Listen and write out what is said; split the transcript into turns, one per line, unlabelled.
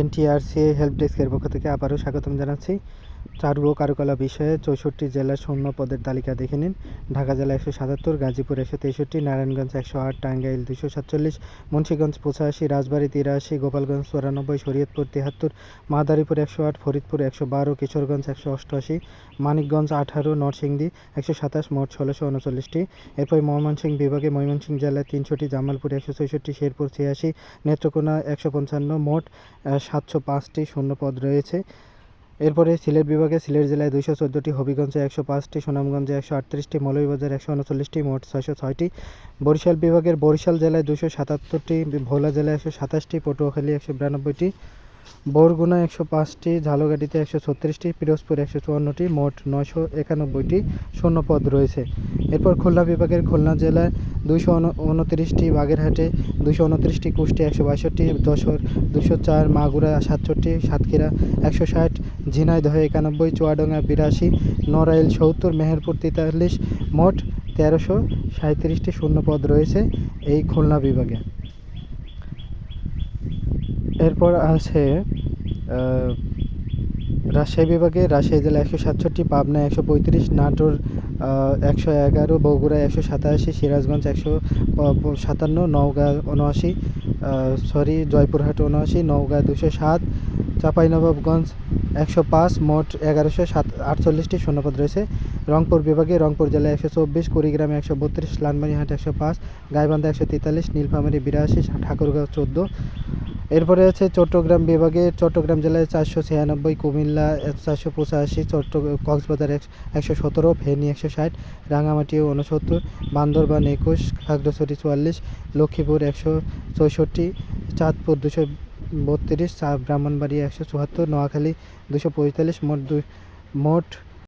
NTRC help ডেস্কের পক্ষ থেকে আবারও স্বাগতম জানাচ্ছি। চারু কারুকলা বিষয়ে চৌষট্টি জেলার শূন্য পদের তালিকা দেখে নিন। ঢাকা জেলা একশো সাতাত্তর, গাজীপুর একশো তেষট্টি, নারায়ণগঞ্জ একশো আট, টাঙ্গাইল দুশো সাতচল্লিশ, মুন্সীগঞ্জ পঁচাশি, রাজবাড়ী তিরাশি, গোপালগঞ্জ চুরানব্বই, শরীয়তপুর তিয়াত্তর মাদারীপুর একশো আট, ফরিদপুর একশো বারো, কিশোরগঞ্জ একশো অষ্টআশি, মানিকগঞ্জ আঠারো, নরসিংদী একশো সাতাশ, মোট ষোলোশো উনচল্লিশটি। এরপর ময়মনসিংহ বিভাগে ময়মনসিংহ জেলায় তিনশোটি, জামালপুর একশো ছয়ষট্টি, শেরপুর ছিয়াশি, নেত্রকোনা একশো পঞ্চান্ন, মোট সাতশো পাঁচটি শূন্য পদ রয়েছে। এরপরে সিলেট বিভাগে সিলেট জেলায় দুইশো চোদ্দোটি, হবিগঞ্জে একশো পাঁচটি, সুনামগঞ্জে একশো আটত্রিশটি, মৌলভীবাজার একশো উনচল্লিশটি, মোট ছয়শো ছয়টি। বরিশাল বিভাগের বরিশাল জেলায় দুশো সাতাত্তরটি, ভোলা জেলায় একশো সাতাশটি, পটুয়াখালী একশো বিরানব্বইটি, বরগুনা একশো পাঁচটি, ঝালকাঠিতে একশো ছত্রিশটি, পিরোজপুর একশো চুয়ান্নটি, মোট নয়শো একানব্বইটি শূন্য পদ রয়েছে। এরপর খুলনা বিভাগের খুলনা জেলায় দুইশো উনত্রিশটি বাগেরহাটে দুশো উনত্রিশটি কুষ্টি, একশো বাষট্টি যশোর দুশো চার মাগুরা, সাতষট্টি সাতক্ষীরা, একশো ষাট ঝিনাইদহ, একানব্বই চুয়াডাঙ্গা বিরাশি নড়াইল, সত্তর মেহেরপুর, তেতাল্লিশ মোট তেরোশো সাঁত্রিশটি শূন্যপদ রয়েছে এই খুলনা বিভাগে। এরপর আছে রাজশাহী বিভাগে রাজশাহী জেলা একশো সাতষট্টি পাবনা একশো পঁয়ত্রিশ, নাটোর একশো এগারো বগুড়া একশো সাতাশি, সিরাজগঞ্জ একশো সাতান্ন, নওগাঁ উনআশি সরি, জয়পুরহাট উনআশি, নওগাঁ দুশো সাত, চাঁপাইনবাবগঞ্জ একশো পাঁচ, মোট এগারোশো সাত, আটচল্লিশটি শূন্যপদ রয়েছে। রংপুর বিভাগে রংপুর জেলায় একশো চব্বিশ, কুড়িগ্রামে একশো বত্রিশ লালমারিহাট একশো পাঁচ, গাইবান্ধা একশো তেতাল্লিশ, নীলফামারী বিরাশি, ঠাকুরগাঁও চোদ্দ। এরপরে আছে চট্টগ্রাম বিভাগে চট্টগ্রাম জেলায় চারশো ছিয়ানব্বই, কুমিল্লা চারশো পঁচাশি, চট্ট, কক্সবাজার একশো সতেরো, ফেনী একশো ষাট রাঙামাটি উনসত্তর বান্দরবান একুশ, খাগড়াছড়ি চুয়াল্লিশ, লক্ষ্মীপুর একশো চৌষট্টি চাঁদপুর দুশো বত্রিশ ব্রাহ্মণবাড়ি একশো চুয়াত্তর, নোয়াখালী দুশো পঁয়তাল্লিশ, মোট মোট